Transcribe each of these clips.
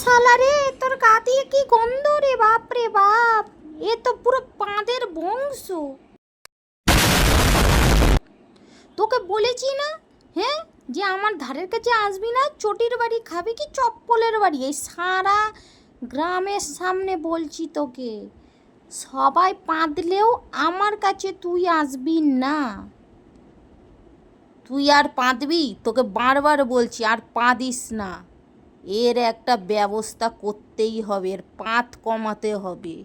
শালা রে তোর গা দিয়ে কি গন্ধ রে বাপ রে বাপ? এ তো পুরো পাঁদের বংশ। তোকে বলেছি না? হ্যাঁ? যে আমার ধারের কাছে আসবি না, চটির বাড়ি খাবি কি চপ্পলের বাড়ি? এই সারা গ্রামের সামনে বলছি তোকে। সবাই পাঁদলেও আমার কাছে তুই আসবি না। তুই আর পাঁদবি? তোকে বারবার বলছি, আর পাঁদিস না। এর একটা ব্যবস্থা করতেই হবে এর পাত কমাতে হবে।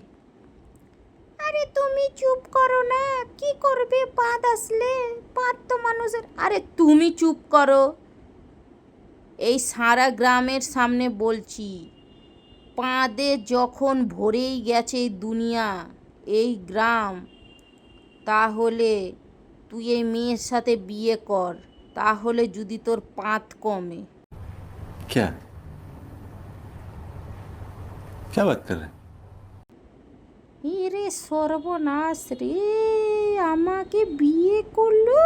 আরে তুমি চুপ করো না কি করবে পাত আসলে? পাত তো মানুষের আরে তুমি চুপ করো। এই সারা গ্রামের সামনে বলছি পাঁদে যখন ভরেই গেছে এই দুনিয়া এই গ্রাম তাহলে তুই এই মেয়ের সাথে বিয়ে কর তাহলে যদি তোর পাত কমে। क्या क्या बात कर रहे हैं এরে সর্বনাশ রে আমাকে বিয়ে করলো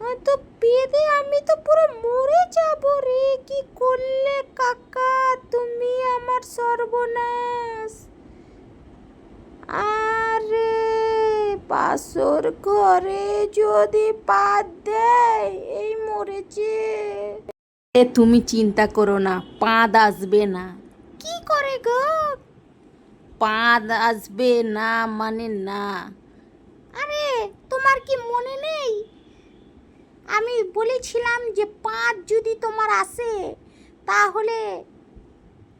আ, তো পেদে আমি তো পুরো মরে যাব রে কি করলে কাকা তুমি আমার সর্বনাশ আরে পাশর ঘরে যদি পাত দেয় এই মরেছে এ তুমি চিন্তা করো না পাঁদ আসবে না কি করে গো? পাঁদ আসবে না মানে না। আরে তোমার কি মনে নেই? আমি বলেছিলাম যে পাঁদ যদি তোমার আসে তাহলে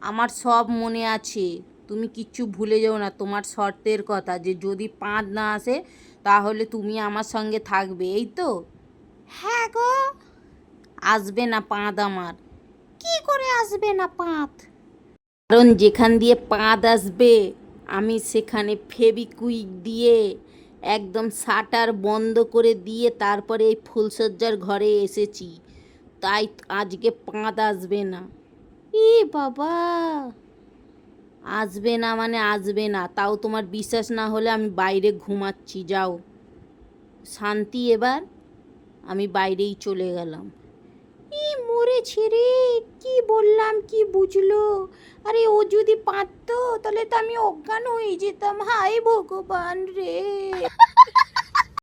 আমার সব মনে আছে। তুমি কিচ্ছু ভুলে যাও না তোমার শর্তের কথা যে যদি পাঁদ না আসে তাহলে তুমি আমার সঙ্গে থাকবে এই তো? হ্যাঁ গো। আসবে না পাঁদ আমার। কি করে আসবে না পাঁদ? কারণ যেখান দিয়ে পাঁদ আসবে, আমি সেখানে ফেবিকুইক দিয়ে একদম শাটার বন্ধ করে দিয়ে তারপরে এই ফুলসজ্জার ঘরে এসেছি। তাই আজকে পাঁদ আসবে না। ই বাবা! আসবে না মানে আসবে না। তাও তোমার বিশ্বাস না হলে আমি বাইরে ঘুমাচ্ছি, যাও। শান্তি এবার। আমি বাইরেই চলে গেলাম। ই মরেছে রে। কি বললাম, কি বুঝলো? আরে, ও যদি পারতো, তাহলে তো আমি অজ্ঞান হয়ে যেতাম। হায় ভগবান রে।